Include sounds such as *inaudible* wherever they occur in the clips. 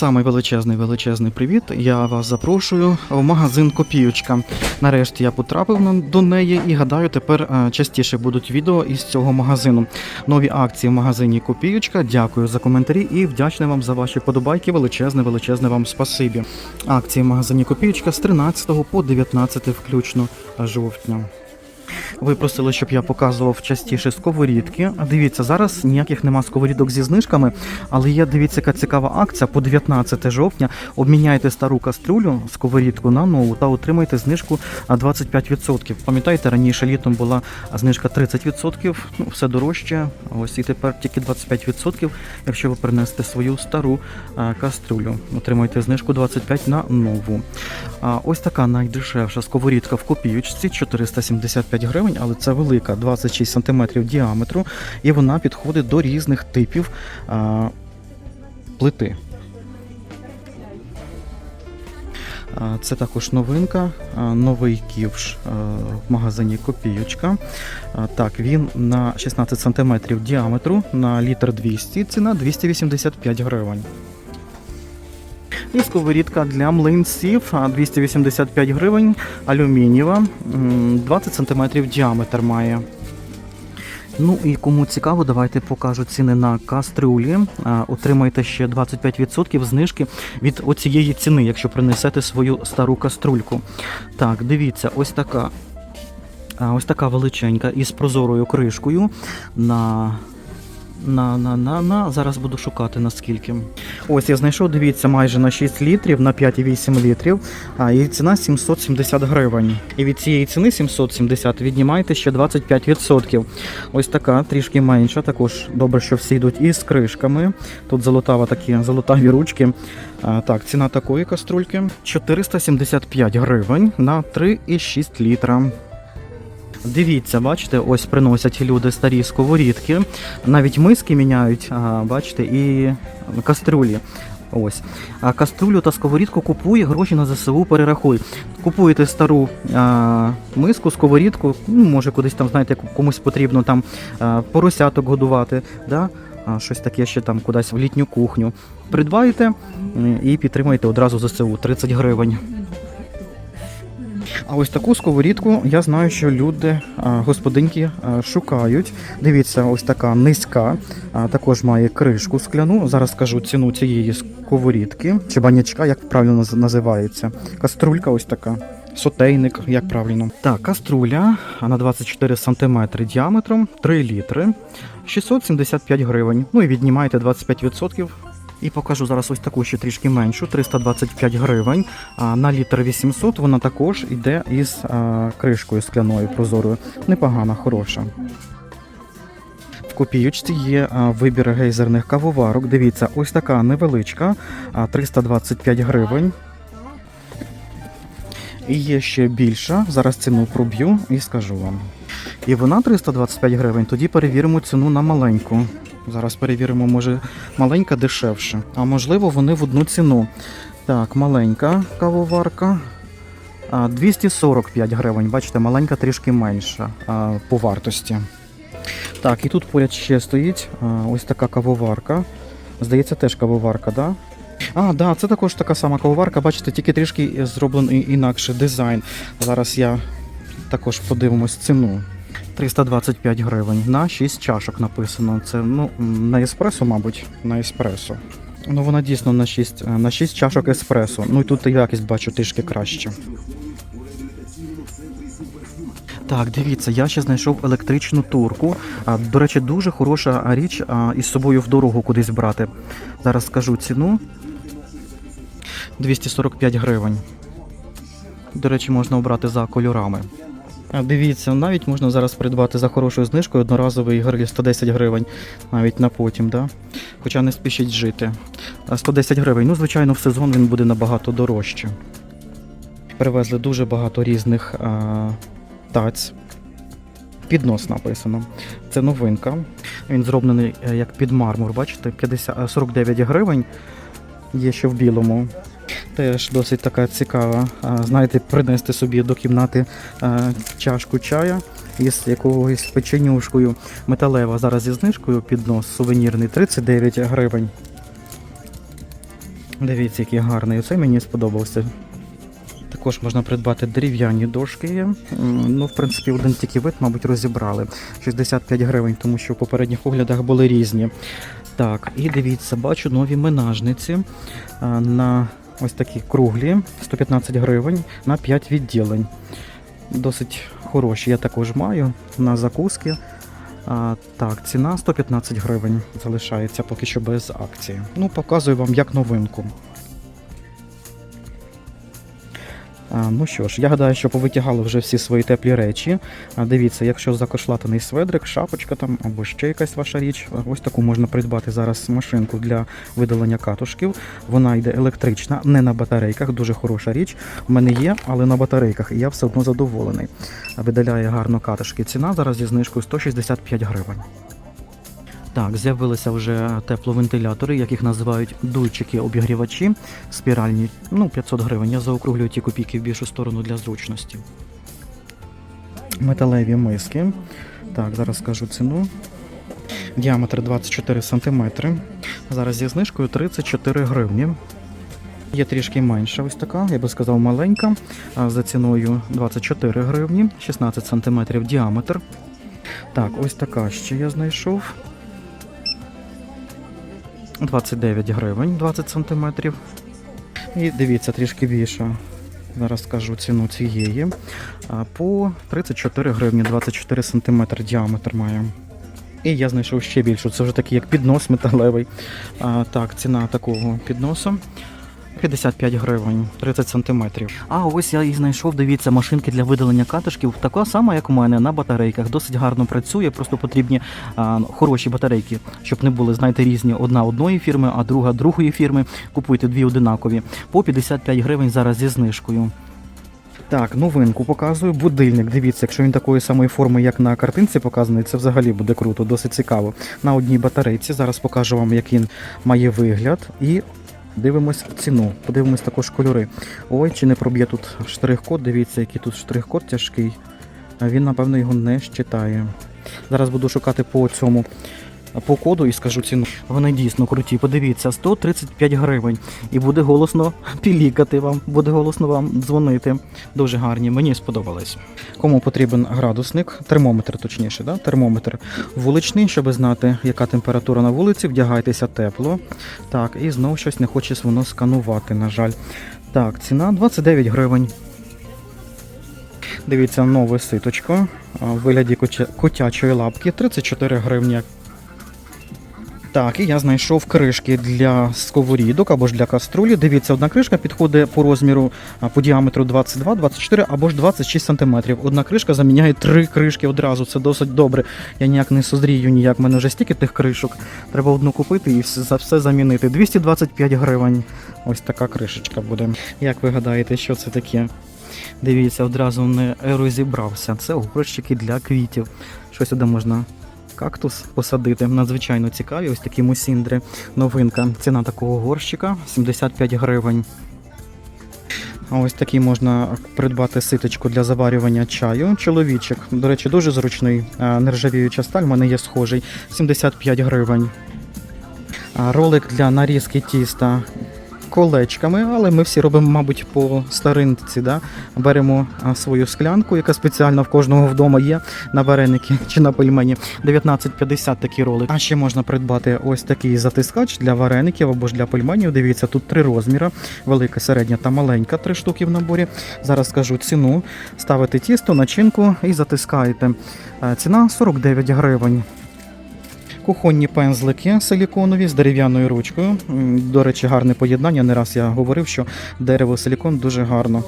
самий величезний величезний привіт. Я вас запрошую в магазин Копіючка. Нарешті я потрапив на- до неї і гадаю, тепер е, частіше будуть відео із цього магазину. Нові акції в магазині Копіючка. Дякую за коментарі і вдячний вам за ваші подобайки. Величезне, величезне вам спасибі. Акції в магазині Копіючка з 13 по 19 включно жовтня. Ви просили, щоб я показував частіше сковорідки. Дивіться, зараз ніяких нема сковорідок зі знижками, але є, дивіться, яка цікава акція по 19 жовтня. Обміняйте стару каструлю, сковорідку на нову та отримайте знижку 25%. Пам'ятаєте, раніше літом була знижка 30%, ну все дорожче. Ось і тепер тільки 25%, якщо ви принесете свою стару каструлю. Отримаєте знижку 25% на нову. Ось така найдешевша сковорідка в копійочці 475 гривень, але це велика, 26 см діаметру, і вона підходить до різних типів а, плити. Це також новинка, новий ківш в магазині Копійочка. Так, він на 16 см діаметру на літр 200, ціна 285 гривень. І сковорідка для млинців 285 гривень, алюмінієва, 20 см діаметр має. Ну і кому цікаво, давайте покажу ціни на кастрюлі. А, Отримаєте ще 25% знижки від оцієї ціни, якщо принесете свою стару каструльку. Так, дивіться, ось така. Ось така величенька із прозорою кришкою на на, на, на, на. Зараз буду шукати наскільки. Ось я знайшов, дивіться, майже на 6 літрів, на 5,8 літрів. А її ціна 770 гривень. І від цієї ціни 770 віднімаєте ще 25%. Ось така, трішки менша. Також добре, що всі йдуть із кришками. Тут золотава такі золотаві ручки. А, так, ціна такої каструльки 475 гривень на 3,6 літра. Дивіться, бачите, ось приносять люди старі сковорідки, навіть миски міняють, а, бачите, і каструлі. Ось. А каструлю та сковорідку купує, гроші на ЗСУ перерахуй. Купуєте стару а, миску, сковорідку, ну, може кудись там, знаєте, комусь потрібно там а, поросяток годувати, да? а, щось таке ще там кудись в літню кухню. Придбаєте і підтримаєте одразу ЗСУ 30 гривень. А ось таку сковорідку я знаю, що люди, а, господинки шукають. Дивіться, ось така низька, також має кришку скляну. Зараз скажу ціну цієї сковорідки, чи банячка, як правильно називається. Каструлька ось така. Сотейник, як правильно. Так, каструля на 24 см діаметром, 3 літри, 675 гривень. Ну і віднімаєте 25%. І покажу зараз ось таку ще трішки меншу, 325 гривень. А на літр 800 вона також йде із а, кришкою скляною прозорою. Непогана, хороша. В копійочці є вибір гейзерних кавоварок. Дивіться, ось така невеличка, а, 325 гривень. І є ще більша. Зараз ціну проб'ю і скажу вам. І вона 325 гривень. Тоді перевіримо ціну на маленьку. Зараз перевіримо, може маленька дешевше. А можливо, вони в одну ціну. Так, маленька кавоварка. 245 гривень. Бачите, маленька трішки менша по вартості. Так, і тут поряд ще стоїть ось така кавоварка. Здається, теж кавоварка, да? А, да, це також така сама кавоварка, бачите, тільки трішки зроблений інакше дизайн. Зараз я також подивимось ціну. 325 гривень на 6 чашок написано. Це ну, на еспресо, мабуть, на еспресо. Ну, вона дійсно на 6, е, на 6 чашок еспресо. Ну і тут якість бачу трішки краще. Так, дивіться, я ще знайшов електричну турку. До речі, дуже хороша річ із собою в дорогу кудись брати. Зараз скажу ціну. 245 гривень. До речі, можна обрати за кольорами. Дивіться, навіть можна зараз придбати за хорошою знижкою одноразовий гриль 110 гривень, навіть на потім, да? хоча не спішіть жити. 110 гривень. Ну, звичайно, в сезон він буде набагато дорожче. Привезли дуже багато різних а, таць. Піднос написано. Це новинка. Він зроблений е, як під мармур, бачите, 50, е, 49 гривень. Є ще в білому. Теж досить така цікава. Знаєте, принести собі до кімнати чашку чая із якоюсь печенюшкою. Металева зараз зі знижкою піднос сувенірний 39 гривень. Дивіться, який гарний. Оцей мені сподобався. Також можна придбати дерев'яні дошки. є. Ну, в принципі, один тільки вид, мабуть, розібрали. 65 гривень, тому що в попередніх оглядах були різні. Так, і дивіться, бачу нові менажниці на ось такі круглі, 115 гривень на 5 відділень. Досить хороші. Я також маю на закуски. А, так, ціна 115 гривень залишається поки що без акції. Ну, показую вам як новинку. Ну що ж, я гадаю, що повитягали вже всі свої теплі речі. Дивіться, якщо закошлатаний сведрик, шапочка там або ще якась ваша річ, ось таку можна придбати зараз машинку для видалення катушків. Вона йде електрична, не на батарейках, дуже хороша річ. У мене є, але на батарейках, і я все одно задоволений. Видаляє гарно катушки. Ціна зараз зі знижкою 165 гривень. Так, з'явилися вже тепловентилятори, яких називають дуйчики-обігрівачі, спіральні. Ну, 500 гривень. Я заокруглюю ті копійки в більшу сторону для зручності. Металеві миски. Так, зараз скажу ціну. Діаметр 24 см. Зараз зі знижкою 34 гривні. Є трішки менша, ось така, я би сказав, маленька. За ціною 24 гривні, 16 см діаметр. Так, ось така ще я знайшов. 29 гривень 20 сантиметрів. І дивіться, трішки більше. Зараз скажу ціну цієї. По 34 гривні 24 см діаметр має. І я знайшов ще більшу. Це вже такий як піднос металевий. Так, ціна такого підносу. 55 гривень, 30 сантиметрів. А ось я і знайшов, дивіться, машинки для видалення катишків. Така сама, як у мене, на батарейках. Досить гарно працює, просто потрібні а, хороші батарейки, щоб не були, знаєте, різні. Одна одної фірми, а друга другої фірми. Купуйте дві одинакові. По 55 гривень зараз зі знижкою. Так, новинку показую. Будильник. Дивіться, якщо він такої самої форми, як на картинці показаний, це взагалі буде круто, досить цікаво. На одній батарейці. Зараз покажу вам, як він має вигляд. І дивимось ціну. Подивимось також кольори. Ой, чи не проб'є тут штрих-код. Дивіться, який тут штрих-код тяжкий. Він, напевно, його не щитає. Зараз буду шукати по цьому. По коду і скажу ціну. Вони дійсно круті. Подивіться, 135 гривень. І буде голосно *laughs* пілікати вам, буде голосно вам дзвонити. Дуже гарні, мені сподобались. Кому потрібен градусник, термометр, точніше, да? термометр вуличний, щоб знати, яка температура на вулиці, вдягайтеся тепло. Так, і знову щось не хоче воно сканувати, на жаль. Так, ціна 29 гривень. Дивіться, нове ситочко в вигляді котячої лапки 34 гривні. Так, і я знайшов кришки для сковорідок або ж для каструлі. Дивіться, одна кришка підходить по розміру по діаметру 22, 24 або ж 26 см. Одна кришка заміняє три кришки одразу. Це досить добре. Я ніяк не созрію, ніяк. У мене вже стільки тих кришок. Треба одну купити і за все замінити. 225 гривень. Ось така кришечка буде. Як ви гадаєте, що це таке? Дивіться, одразу не розібрався. Це горщики для квітів. Що сюди можна кактус посадити. Надзвичайно цікаві. Ось такі мусіндри. Новинка. Ціна такого горщика 75 гривень. Ось такий можна придбати ситочку для заварювання чаю. Чоловічик, до речі, дуже зручний. Нержавіюча сталь, в мене є схожий. 75 гривень. Ролик для нарізки тіста колечками, але ми всі робимо, мабуть, по старинці. Да? Беремо свою склянку, яка спеціально в кожного вдома є на вареники чи на пельмені. 19,50 такий ролик. А ще можна придбати ось такий затискач для вареників або ж для пельменів. Дивіться, тут три розміри: велика, середня та маленька, три штуки в наборі. Зараз скажу ціну. Ставите тісто, начинку і затискаєте. Е, Ціна 49 гривень. Кухонні пензлики силіконові з дерев'яною ручкою. До речі, гарне поєднання. Не раз я говорив, що дерево силікон дуже гарно.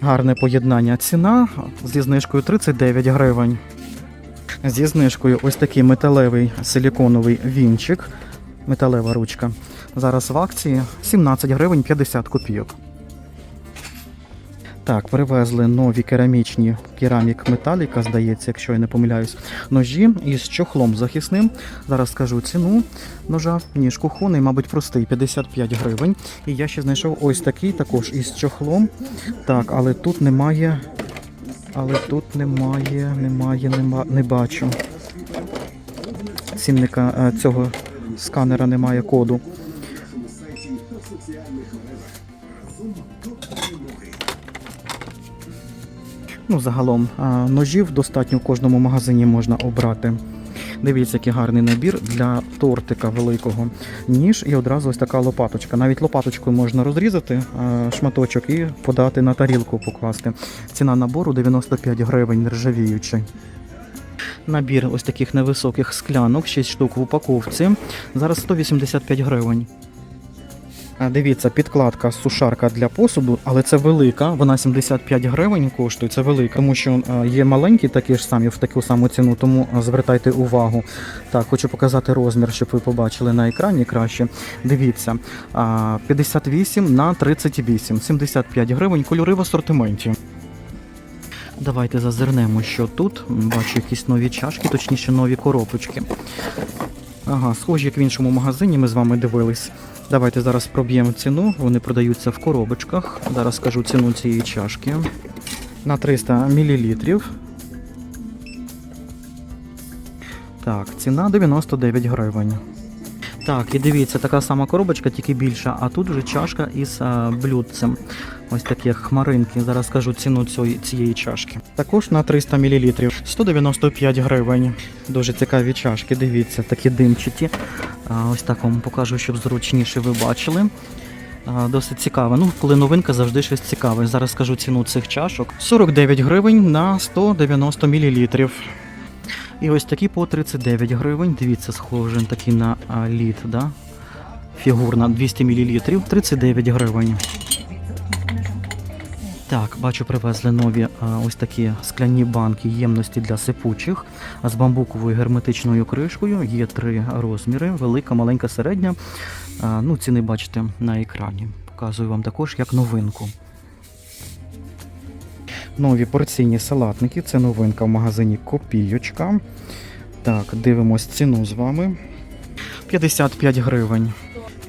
Гарне поєднання. Ціна зі знижкою 39 гривень. Зі знижкою ось такий металевий силіконовий вінчик. Металева ручка. Зараз в акції 17 гривень 50 копійок. Так, привезли нові керамічні керамік металіка, здається, якщо я не помиляюсь, ножі із чохлом захисним. Зараз скажу ціну ножа, ніж кухонний, мабуть, простий 55 гривень. І я ще знайшов ось такий також із чохлом. Так, але тут немає. Але тут немає, немає, нема, не бачу. Цінника е, цього сканера немає коду. Ну, загалом ножів достатньо в кожному магазині можна обрати. Дивіться, який гарний набір для тортика великого. Ніж і одразу ось така лопаточка. Навіть лопаточкою можна розрізати шматочок і подати на тарілку покласти. Ціна набору 95 гривень нержавіючий. Набір ось таких невисоких склянок, 6 штук в упаковці. Зараз 185 гривень. Дивіться, підкладка сушарка для посуду, але це велика. Вона 75 гривень коштує. Це велика, тому що є маленькі такі ж самі в таку саму ціну, тому звертайте увагу. Так, хочу показати розмір, щоб ви побачили на екрані краще. Дивіться, 58 на 38, 75 гривень, кольори в асортименті. Давайте зазирнемо, що тут. Бачу якісь нові чашки, точніше нові коробочки. Ага, схожі, як в іншому магазині, ми з вами дивились. Давайте зараз проб'ємо ціну. Вони продаються в коробочках. Зараз скажу ціну цієї чашки. На 300 мл. Так, ціна 99 гривень. Так, і дивіться, така сама коробочка, тільки більша, а тут вже чашка із а, блюдцем. Ось такі хмаринки. Зараз скажу ціну цієї, цієї чашки. Також на 300 мл. 195 гривень. Дуже цікаві чашки. Дивіться, такі димчаті. А, ось так вам покажу, щоб зручніше ви бачили. Досить цікаво. Ну, коли новинка, завжди щось цікаве. Зараз скажу ціну цих чашок. 49 гривень на 190 мл. І ось такі по 39 гривень. Дивіться, схожий такий на лід, да? Фігурна 200 мл, 39 гривень. Так, бачу, привезли нові ось такі скляні банки ємності для сипучих з бамбуковою герметичною кришкою. Є три розміри: велика, маленька, середня. Ну, ціни бачите на екрані. Показую вам також як новинку. Нові порційні салатники. Це новинка в магазині Копійочка. Так, дивимось ціну з вами. 55 гривень.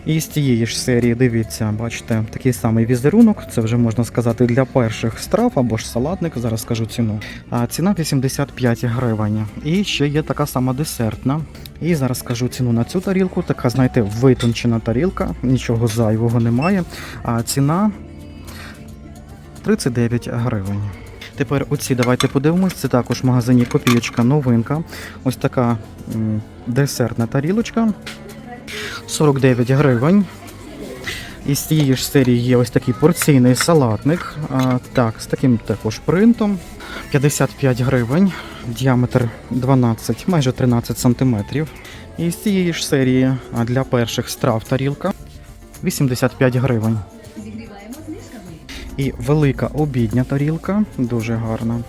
І з тієї ж серії, дивіться, бачите, такий самий візерунок. Це вже можна сказати для перших страв або ж салатник. Зараз скажу ціну. А ціна 85 гривень. І ще є така сама десертна. І зараз скажу ціну на цю тарілку. Така, знаєте, витончена тарілка, нічого зайвого немає. А ціна 39 гривень. Тепер оці давайте подивимось. Це також в магазині Копієчка новинка. Ось така десертна тарілочка. 49 гривень. І з цієї ж серії є ось такий порційний салатник. А, так, з таким також принтом. 55 гривень, діаметр 12, майже 13 сантиметрів. І з цієї ж серії для перших страв тарілка 85 гривень. І велика обідня тарілка, дуже гарна.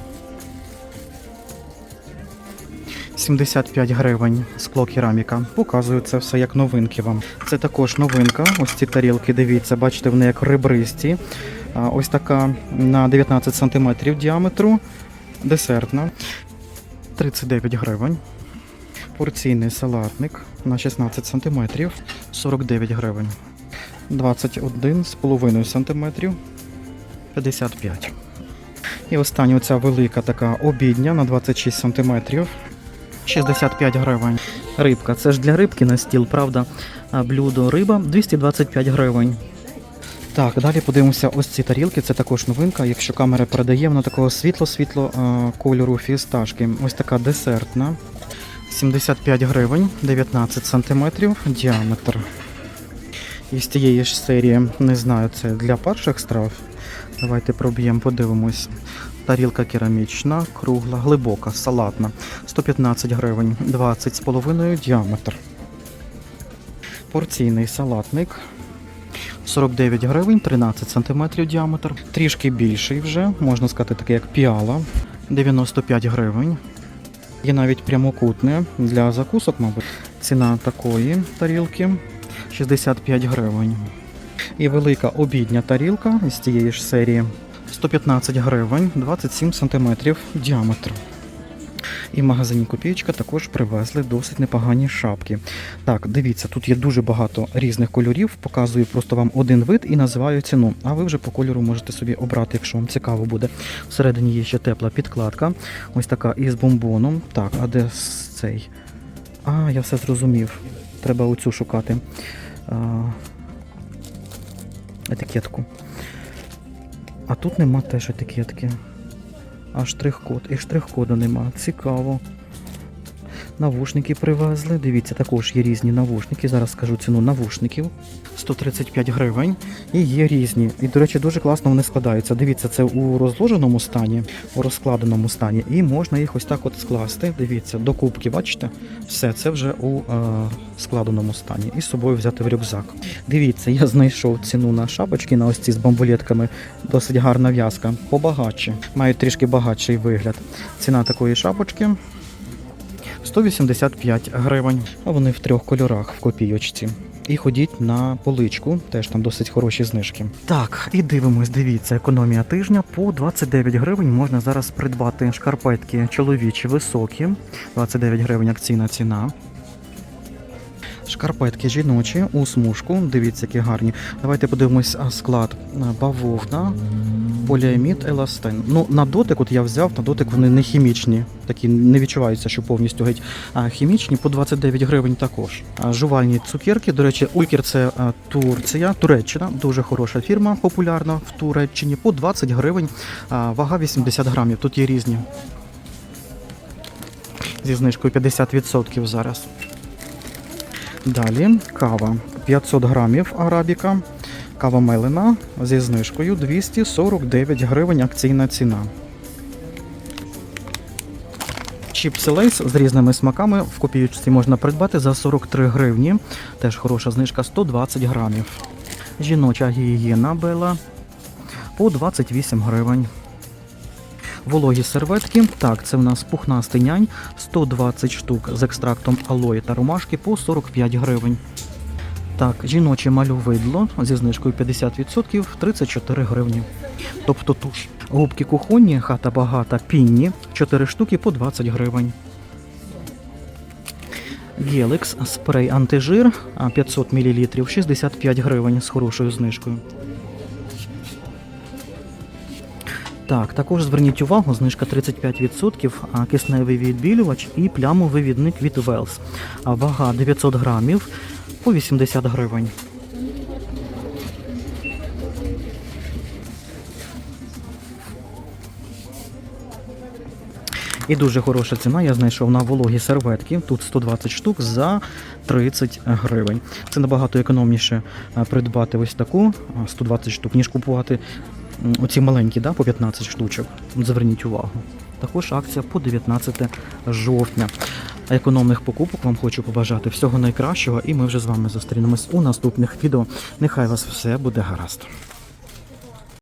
75 гривень скло кераміка. Показую це все як новинки вам. Це також новинка. Ось ці тарілки, дивіться, бачите, вони як ребристі. Ось така на 19 см діаметру. Десертна. 39 гривень. Порційний салатник на 16 см. 49 гривень. 21,5 см. 55. І остання оця велика така обідня на 26 см. 65 гривень. Рибка. Це ж для рибки на стіл, правда? Блюдо риба 225 гривень. Так, далі подивимося ось ці тарілки. Це також новинка. Якщо камера передає, вона такого світло-світло кольору фісташки. Ось така десертна. 75 гривень, 19 см діаметр. І з тієї ж серії, не знаю, це для перших страв. Давайте проб'ємо, подивимось. Тарілка керамічна, кругла, глибока, салатна. 115 гривень, 20,5 діаметр. Порційний салатник. 49 гривень, 13 см діаметр. Трішки більший вже, можна сказати, такий як піала. 95 гривень. Є навіть прямокутне для закусок, мабуть. Ціна такої тарілки 65 гривень. І велика обідня тарілка з цієї ж серії 115 гривень, 27 см діаметр. І в магазині Копієчка також привезли досить непогані шапки. Так, дивіться, тут є дуже багато різних кольорів. Показую просто вам один вид і називаю ціну. А ви вже по кольору можете собі обрати, якщо вам цікаво буде. Всередині є ще тепла підкладка. Ось така із бомбоном. Так, а де цей? А, я все зрозумів. Треба оцю шукати. Етикетку. А тут нема теж етикетки. А штрих-код. І штрих-коду нема. Цікаво. Навушники привезли. Дивіться, також є різні навушники. Зараз скажу ціну навушників. 135 гривень. І є різні. І, до речі, дуже класно вони складаються. Дивіться, це у розложеному стані, у розкладеному стані. І можна їх ось так от скласти. Дивіться, до кубки, бачите? Все, це вже у е, складеному стані. І з собою взяти в рюкзак. Дивіться, я знайшов ціну на шапочки на ось ці з бамбулетками. Досить гарна в'язка. Побагатше. Мають трішки багатший вигляд. Ціна такої шапочки 185 гривень. А вони в трьох кольорах в копійочці. І ходіть на поличку, теж там досить хороші знижки. Так, і дивимось, дивіться, економія тижня по 29 гривень можна зараз придбати шкарпетки чоловічі високі. 29 гривень акційна ціна. Шкарпетки жіночі у смужку. Дивіться, які гарні. Давайте подивимось склад бавовна, поліамід, еластин. Ну, на дотик, от я взяв, на дотик вони не хімічні, такі не відчуваються, що повністю геть. А хімічні по 29 гривень також. Жувальні цукерки. До речі, Улькер це Турція, Туреччина, дуже хороша фірма, популярна в Туреччині. По 20 гривень, вага 80 грамів. Тут є різні. Зі знижкою 50% зараз. Далі кава 500 грамів арабіка. Кава мелена зі знижкою 249 гривень акційна ціна. Чіпси лейс з різними смаками в копійочці можна придбати за 43 гривні. Теж хороша знижка 120 грамів. Жіноча гігієна Бела по 28 гривень. Вологі серветки. Так, це в нас пухнастий нянь 120 штук з екстрактом алої та ромашки по 45 гривень. Так, жіноче малювидло зі знижкою 50% 34 гривні. Тобто туш. Губки кухонні, хата багата, пінні 4 штуки по 20 гривень. Геликс спрей антижир 500 мл 65 гривень з хорошою знижкою. Так, також зверніть увагу, знижка 35%, кисневий відбілювач і плямовий відник від Wells. Вага 900 грамів по 80 гривень. І дуже хороша ціна. Я знайшов на вологі серветки. Тут 120 штук за 30 гривень. Це набагато економніше придбати ось таку а, 120 штук, ніж купувати оці маленькі, да, по 15 штучок. Зверніть увагу. Також акція по 19 жовтня. Економних покупок вам хочу побажати всього найкращого, і ми вже з вами зустрінемось у наступних відео. Нехай вас все буде гаразд.